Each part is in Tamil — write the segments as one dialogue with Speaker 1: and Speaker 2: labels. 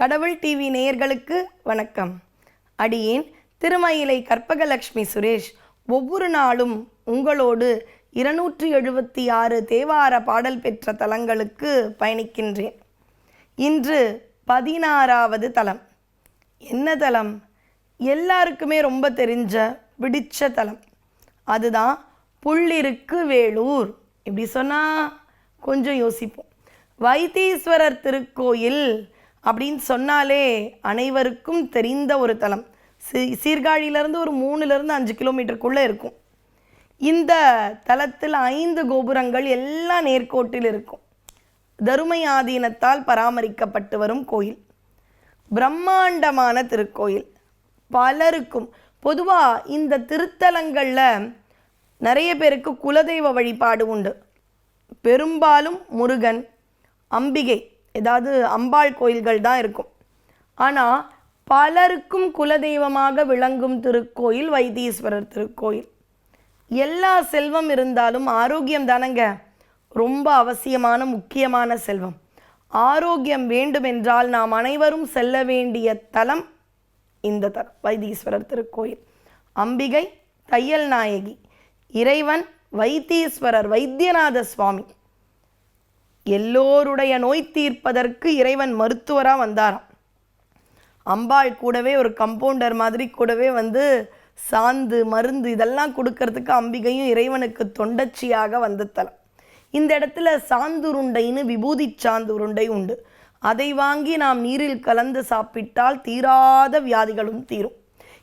Speaker 1: கடவுள் டிவி நேயர்களுக்கு வணக்கம். அடியேன் திருமயிலை கற்பகலக்ஷ்மி சுரேஷ் ஒவ்வொரு நாளும் உங்களோடு இருநூற்றி எழுபத்தி ஆறு தேவார பாடல் பெற்ற தலங்களுக்கு பயணிக்கின்றேன். இன்று பதினாறாவது தலம். என்ன தலம்? எல்லாருக்குமே ரொம்ப தெரிஞ்ச பிடிச்ச தலம். அதுதான் புள்ளிருக்கு வேலூர். இப்படி சொன்னால் கொஞ்சம் யோசிப்போம். வைத்தீஸ்வரர் திருக்கோயில் அப்படின்னு சொன்னாலே அனைவருக்கும் தெரிந்த ஒரு தலம். சீ சீர்காழியிலேருந்து ஒரு மூணுலேருந்து அஞ்சு கிலோமீட்டருக்குள்ளே இருக்கும். இந்த தலத்தில் ஐந்து கோபுரங்கள் எல்லாம் நேர்கோட்டில் இருக்கும். தருமை ஆதீனத்தால் பராமரிக்கப்பட்டு வரும் கோயில். பிரம்மாண்டமான திருக்கோயில். பலருக்கும் பொதுவாக இந்த திருத்தலங்களில் நிறைய பேருக்கு குலதெய்வ வழிபாடு உண்டு. பெரும்பாலும் முருகன் அம்பிகை ஏதாவது அம்பாள் கோயில்கள் தான் இருக்கும். ஆனால் பலருக்கும் குலதெய்வமாக விளங்கும் திருக்கோயில் வைத்தீஸ்வரர் திருக்கோயில். எல்லா செல்வம் இருந்தாலும் ஆரோக்கியம் தானங்க? ரொம்ப அவசியமான முக்கியமான செல்வம். ஆரோக்கியம் வேண்டுமென்றால் நாம் அனைவரும் செல்ல வேண்டிய தலம் இந்த தலம் வைத்தீஸ்வரர் திருக்கோயில். அம்பிகை தையல் நாயகி இறைவன் வைத்தீஸ்வரர் வைத்தியநாத சுவாமி. எல்லோருடைய நோய் தீர்ப்பதற்கு இறைவன் மருத்துவராக வந்தாராம். அம்பாள் கூடவே ஒரு கம்பவுண்டர் மாதிரி கூடவே வந்து சாந்து மருந்து இதெல்லாம் கொடுக்கறதுக்கு அம்பிகையும் இறைவனுக்கு தொண்டச்சியாக வந்த தலம். இந்த இடத்துல சாந்துருண்டைன்னு விபூதி சாந்துருண்டை உண்டு. அதை வாங்கி நாம் நீரில் கலந்து சாப்பிட்டால் தீராத வியாதிகளும் தீரும்.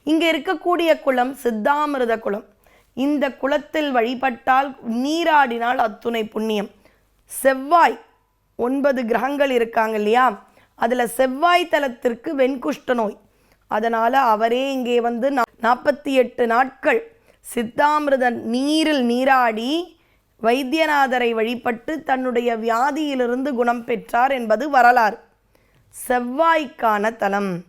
Speaker 1: இங்கே இருக்கக்கூடிய குளம் சித்தாமிரத குளம். இந்த குளத்தில் வழிபட்டால் நீராடினால் அத்துணை புண்ணியம். செவ்வாய் ஒன்பது கிரகங்கள் இருக்காங்க இல்லையா? அதில் செவ்வாய் தலத்திற்கு வெண்குஷ்ட நோய். அதனால் அவரே இங்கே வந்து நாற்பத்தி எட்டு நாட்கள் சித்தாமிரத நீரில் நீராடி வைத்தியநாதரை வழிபட்டு தன்னுடைய வியாதியிலிருந்து குணம் பெற்றார் என்பது வரலாறு. செவ்வாய்க்கான தலம்.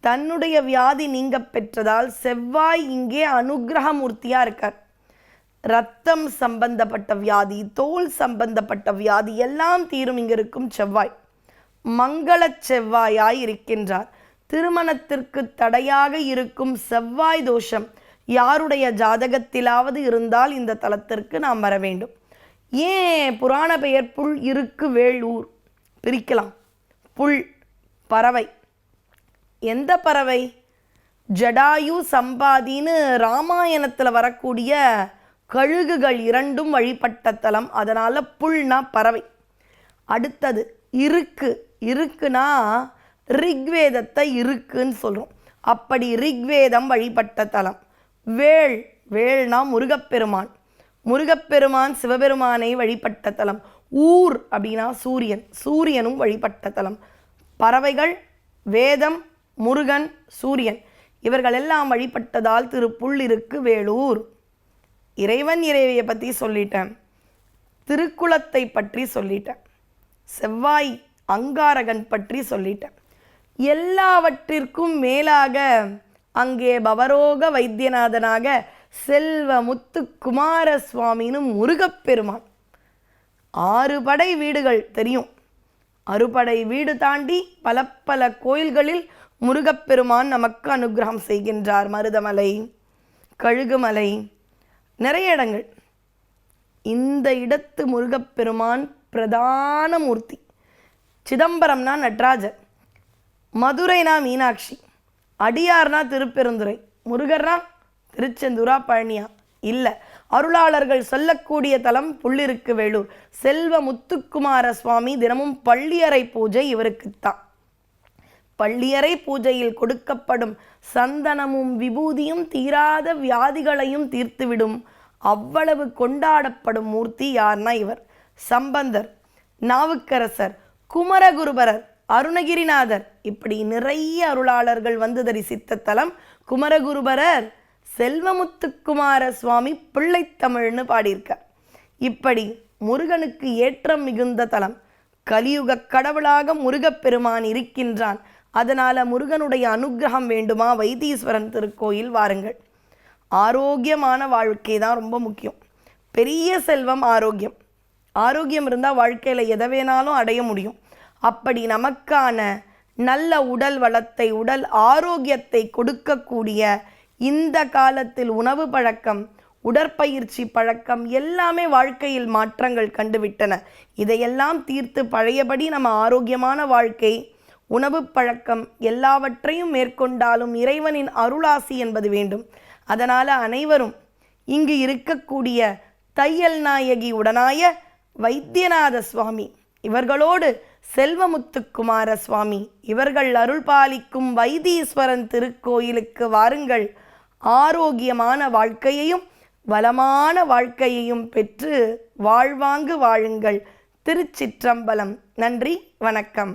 Speaker 1: தன்னுடைய வியாதி நீங்க பெற்றதால் செவ்வாய் இங்கே அனுகிரகமூர்த்தியாக இருக்கார். ரத்தம் சம்பந்தப்பட்ட வியாதி தோல் சம்பந்தப்பட்ட வியாதி எல்லாம் தீரும் இங்கே இருக்கும் செவ்வாய். மங்கள செவ்வாயாய் இருக்கின்றார். திருமணத்திற்கு தடையாக இருக்கும் செவ்வாய் தோஷம் யாருடைய ஜாதகத்திலாவது இருந்தால் இந்த தலத்திற்கு நாம் வர வேண்டும். ஏன் புராண பெயர் புல் இருக்கு வேளூர் பிரிக்கலாம். புல் பறவை. எந்த பறவை? ஜடாயு சம்பாதின்னு ராமாயணத்தில் வரக்கூடிய கழுகுகள் இரண்டும் வழிபட்ட தலம். அதனால் புல்னா பறவை. அடுத்தது இருக்கு. இருக்குனா ரிக்வேதத்தை இருக்குன்னு சொல்கிறோம் அப்படி ரிக்வேதம் வழிபட்ட தலம். வேள். வேள்னா முருகப்பெருமான். முருகப்பெருமான் சிவபெருமானை வழிபட்ட தலம். ஊர் அப்படின்னா சூரியன். சூரியனும் வழிபட்ட தலம். பறவைகள் வேதம் முருகன் சூரியன். இவர்கள் எல்லாம் வழிபட்டதால் திரு இருக்கு வேலூர். இறைவன் இறைவியை பற்றி சொல்லிட்டேன். திருக்குளத்தை பற்றி சொல்லிட்டேன். செவ்வாய் அங்காரகன் பற்றி சொல்லிட்டேன். எல்லாவற்றிற்கும் மேலாக அங்கே பவரோக வைத்தியநாதனாக செல்வ முத்து குமார சுவாமின்னு முருகப்பெருமான். ஆறு படை வீடுகள் தெரியும். அறுபடை வீடு தாண்டி பல பல கோயில்களில் முருகப்பெருமான் நமக்கு அனுகிரகம் செய்கின்றார். மருதமலை கழுகுமலை நிறைய இடங்கள். இந்த இடத்து முருகப்பெருமான் பிரதான மூர்த்தி. சிதம்பரம்னா நடராஜர் மதுரைனா மீனாட்சி அடியார்னா திருப்பெருந்துறை முருகர்னா திருச்செந்தூரா பழனியா. இல்லை அருளாளர்கள் சொல்லக்கூடிய தலம் புள்ளிருக்கு வேலூர். செல்வ முத்துக்குமார சுவாமி தினமும் பள்ளியறை பூஜை இவருக்குத்தான். பள்ளியறை பூஜையில் கொடுக்கப்படும் சந்தனமும் விபூதியும் தீராத வியாதிகளையும் தீர்த்துவிடும். அவ்வளவு கொண்டாடப்படும் மூர்த்தி யார்னா இவர். சம்பந்தர் நாவுக்கரசர் குமரகுருபரர் அருணகிரிநாதர். இப்படி நிறைய அருளாளர்கள் வந்து தரிசித்த தலம் குமரகுருபரர். செல்வமுத்துக்குமார சுவாமி பிள்ளைத்தமிழ்னு பாடியிருக்கார். இப்படி முருகனுக்கு ஏற்றம் மிகுந்த தலம். கலியுக கடவுளாக முருகப்பெருமான் இருக்கின்றான். அதனால் முருகனுடைய அனுகிரகம் வேண்டுமா? வைத்தீஸ்வரன் திருக்கோயில் வாருங்கள். ஆரோக்கியமான வாழ்க்கை தான் ரொம்ப முக்கியம். பெரிய செல்வம் ஆரோக்கியம். ஆரோக்கியம் இருந்தால் வாழ்க்கையில் எதை வேணாலும் அடைய முடியும். அப்படி நமக்கான நல்ல உடல் வளத்தை உடல் ஆரோக்கியத்தை கொடுக்கக்கூடிய இந்த காலத்தில் உணவு பழக்கம் உடற்பயிற்சி பழக்கம் எல்லாமே வாழ்க்கையில் மாற்றங்கள் கண்டுவிட்டன. இதையெல்லாம் தீர்த்து பழையபடி நம்ம ஆரோக்கியமான வாழ்க்கை உணவு பழக்கம் எல்லாவற்றையும் மேற்கொண்டாலும் இறைவனின் அருளாசி என்பது வேண்டும். அதனால் அனைவரும் இங்கு இருக்கக்கூடிய தையல் நாயகி உடனாய வைத்தியநாத சுவாமி இவர்களோடு செல்வமுத்துக்குமார சுவாமி இவர்கள் அருள் பாலிக்கும் வைத்தீஸ்வரன் திருக்கோயிலுக்கு வாருங்கள். ஆரோக்கியமான வாழ்க்கையையும் வளமான வாழ்க்கையையும் பெற்று வாழ்வாங்கு வாழுங்கள். திருச்சிற்றம்பலம். நன்றி வணக்கம்.